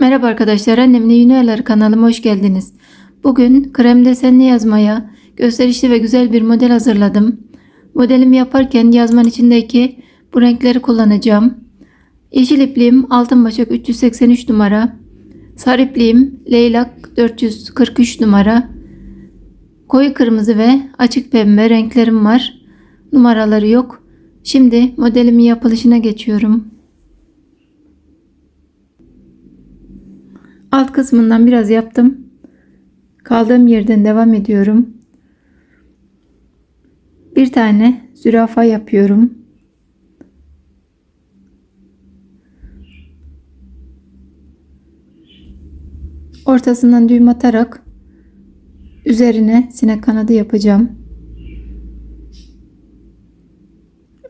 Merhaba arkadaşlar, yeni ayarları kanalıma hoş geldiniz. Bugün krem desenli yazmaya gösterişli ve güzel bir model hazırladım. Modelimi yaparken yazmanın içindeki bu renkleri kullanacağım. Yeşil ipliğim altın başak 383 numara. Sarı ipliğim leylak 443 numara. Koyu kırmızı ve açık pembe renklerim var. Numaraları yok. Şimdi modelimin yapılışına geçiyorum. Alt kısmından biraz yaptım. Kaldığım yerden devam ediyorum. Bir tane zürafa yapıyorum. Ortasından düğüm atarak üzerine sinek kanadı yapacağım.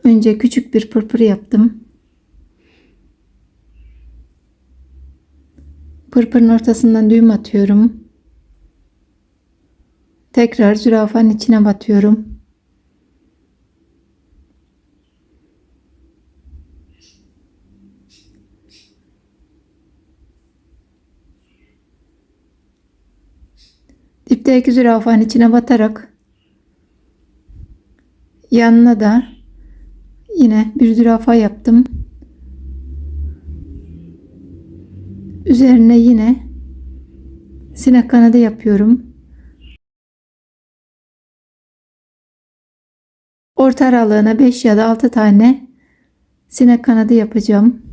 Önce küçük bir pırpır yaptım. Pırpırın ortasından düğüm atıyorum. Tekrar zürafanın içine batıyorum. Dipteki zürafanın içine batarak yanına da yine bir zürafa yaptım. Üzerine yine sinek kanadı yapıyorum. Orta aralığına 5 ya da 6 tane sinek kanadı yapacağım.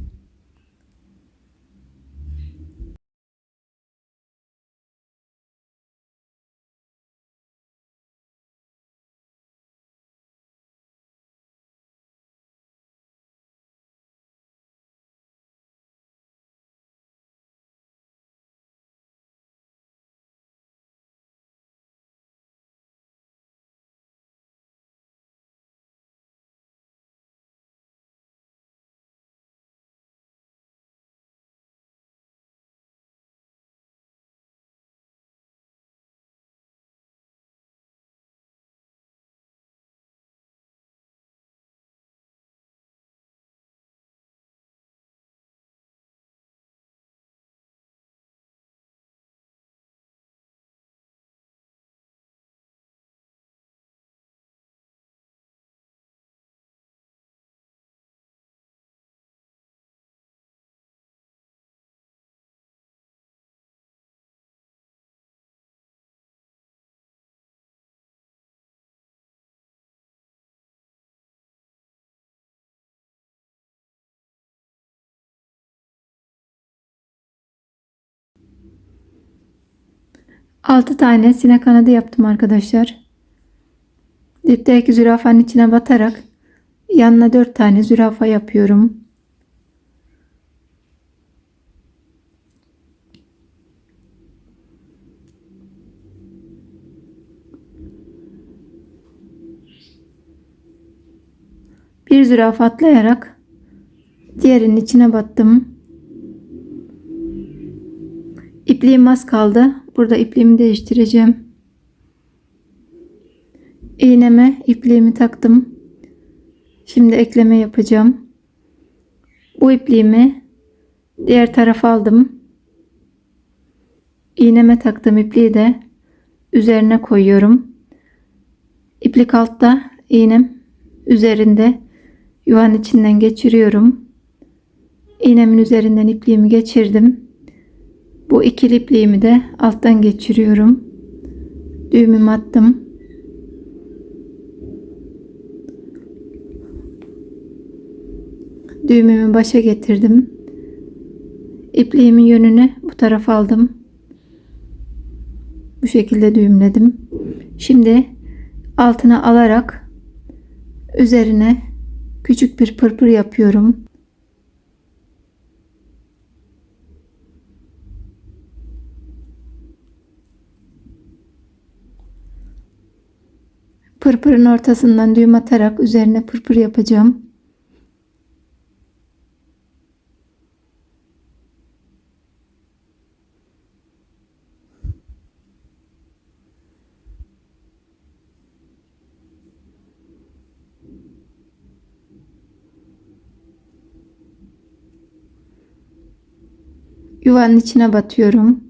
Altı tane sinek kanadı yaptım arkadaşlar. Dipteki zürafanın içine batarak yanına dört tane zürafa yapıyorum. Bir zürafa atlayarak diğerinin içine battım. İpliğim az kaldı. Burada ipliğimi değiştireceğim. İğneme ipliğimi taktım. Şimdi ekleme yapacağım. Bu ipliğimi diğer tarafa aldım. İğneme taktığım ipliği de üzerine koyuyorum. İplik altta, iğnem üzerinde yuvanın içinden geçiriyorum. İğnemin üzerinden ipliğimi geçirdim. Bu ikili ipliğimi de alttan geçiriyorum. Düğümümü attım. Düğümümü başa getirdim. İpliğimin yönünü bu tarafa aldım. Bu şekilde düğümledim. Şimdi altına alarak üzerine küçük bir pırpır yapıyorum. Pırpırın ortasından düğüm atarak üzerine pırpır yapacağım. yuvanın içine batıyorum.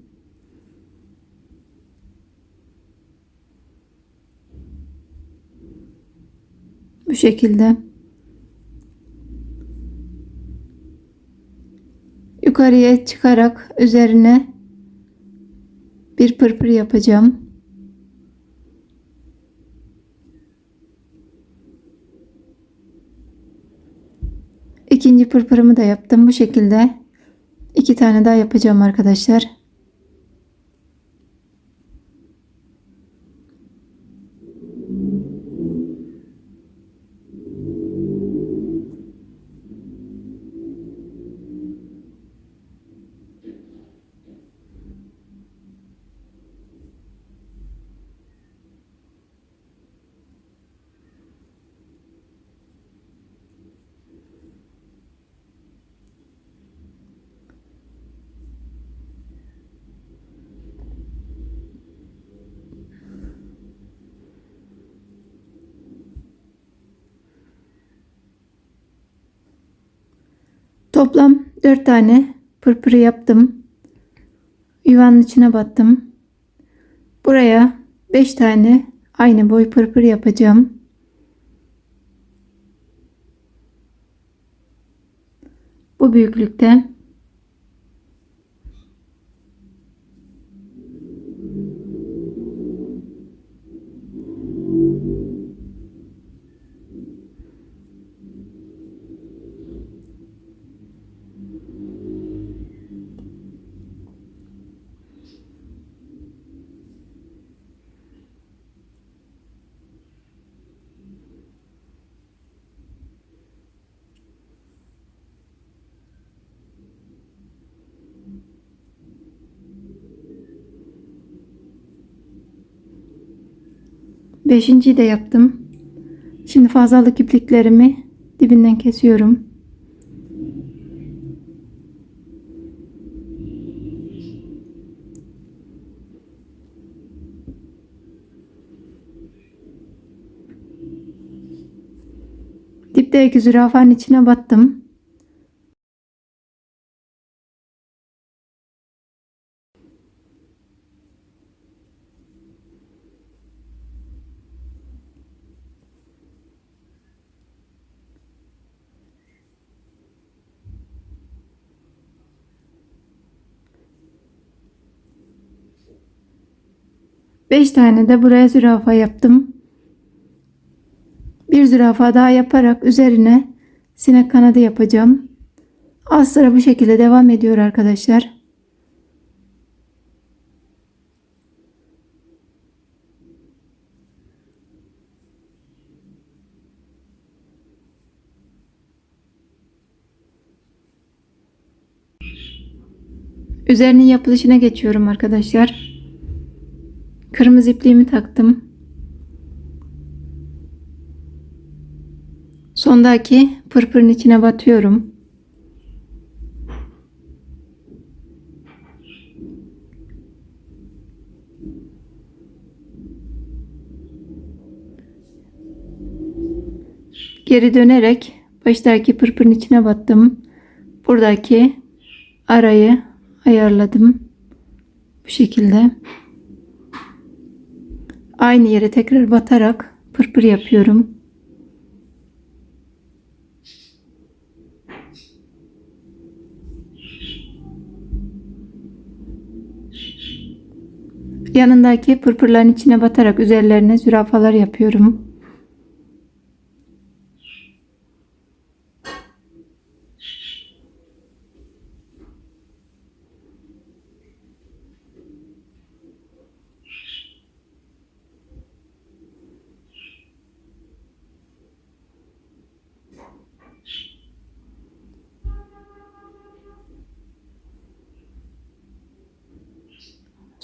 Bu şekilde. Yukarıya çıkarak üzerine bir pırpır yapacağım. İkinci pırpırımı da yaptım bu şekilde. iki tane daha yapacağım arkadaşlar. Toplam 4 tane pırpırı yaptım. Yuvanın içine battım. Buraya 5 tane aynı boy pırpır yapacağım. Bu büyüklükte. Beşinciyi de yaptım. Şimdi fazlalık ipliklerimi dibinden kesiyorum. Dipteki zürafanın içine battım. Beş tane de buraya zürafa yaptım. Bir zürafa daha yaparak üzerine sinek kanadı yapacağım. Az sıra bu şekilde devam ediyor arkadaşlar. Üzerinin yapılışına geçiyorum arkadaşlar. Kırmızı ipliğimi taktım. Sondaki pırpırın içine batıyorum. Geri dönerek baştaki pırpırın içine battım. Buradaki arayı ayarladım. Bu şekilde. Aynı yere tekrar batarak pırpır yapıyorum. Yanındaki pırpırların içine batarak üzerlerine zürafalar yapıyorum.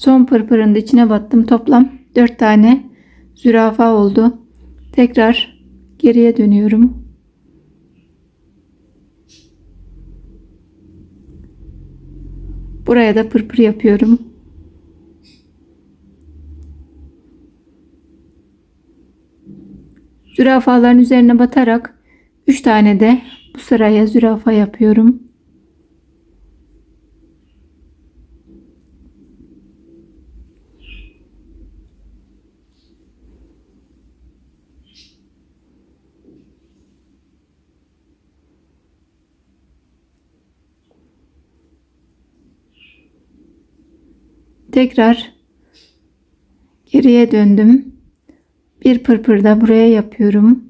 Son pırpırın içine battım. Toplam 4 tane zürafa oldu. Tekrar geriye dönüyorum. Buraya da pırpır yapıyorum. Zürafaların üzerine batarak 3 tane de bu sıraya zürafa yapıyorum. Tekrar geriye döndüm. Bir pırpır da buraya yapıyorum.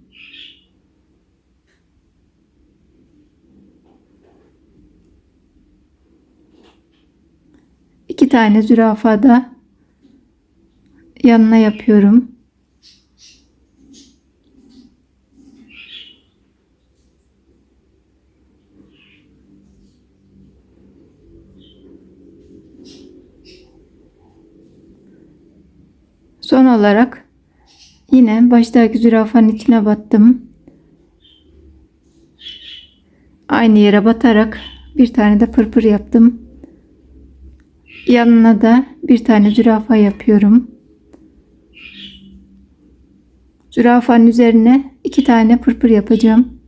İki tane zürafa da yanına yapıyorum. Son olarak yine baştaki zürafanın içine battım. Aynı yere batarak bir tane de pırpır yaptım. Yanına da bir tane zürafa yapıyorum. Zürafanın üzerine iki tane pırpır yapacağım.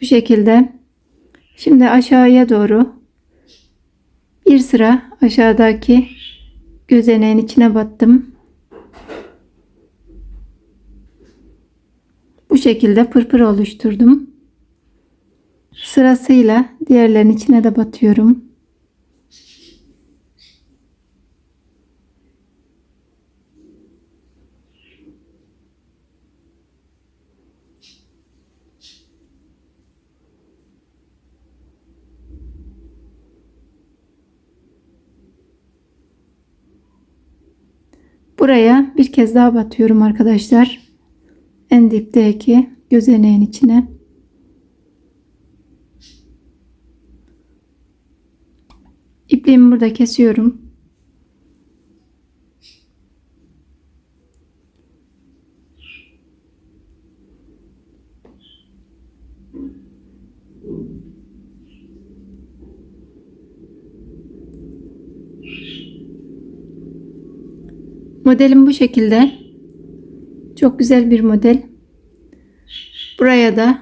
Bu şekilde. Şimdi aşağıya doğru bir sıra aşağıdaki gözeneğin içine battım. Bu şekilde pırpır oluşturdum. Sırasıyla diğerlerinin içine de batıyorum. Buraya bir kez daha batıyorum arkadaşlar. En dipteki gözeneğin içine. İpliğimi burada kesiyorum. Modelim bu şekilde. Çok güzel bir model. Buraya da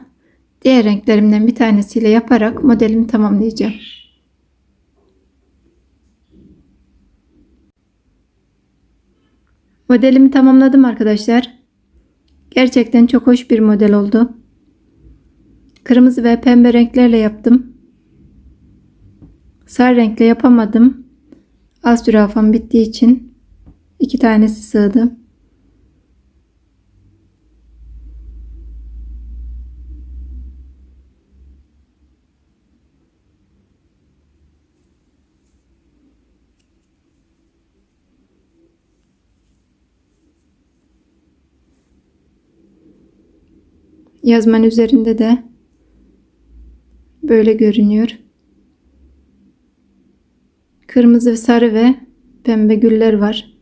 diğer renklerimden bir tanesiyle yaparak modelimi tamamlayacağım. Modelimi tamamladım arkadaşlar. Gerçekten çok hoş bir model oldu. Kırmızı ve pembe renklerle yaptım. Sarı renkle yapamadım. Az zürafam bittiği için iki tanesi sığdı. Yazmanın üzerinde de böyle görünüyor. Kırmızı, sarı ve pembe güller var.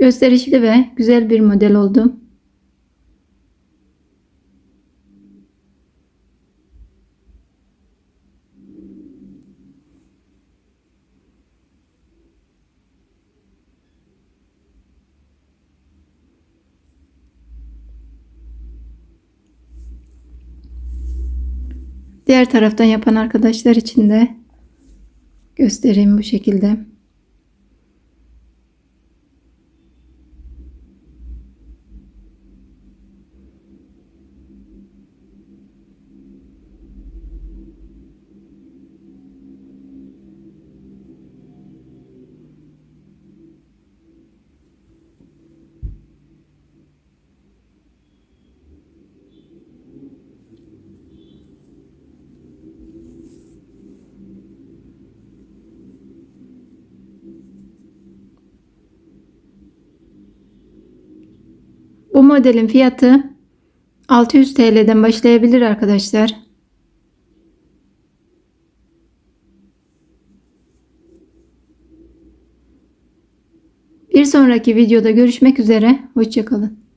Gösterişli ve güzel bir model oldu. Diğer taraftan yapan arkadaşlar için de göstereyim bu şekilde. Bu modelin fiyatı 600 TL'den başlayabilir arkadaşlar. Bir sonraki videoda görüşmek üzere. Hoşçakalın.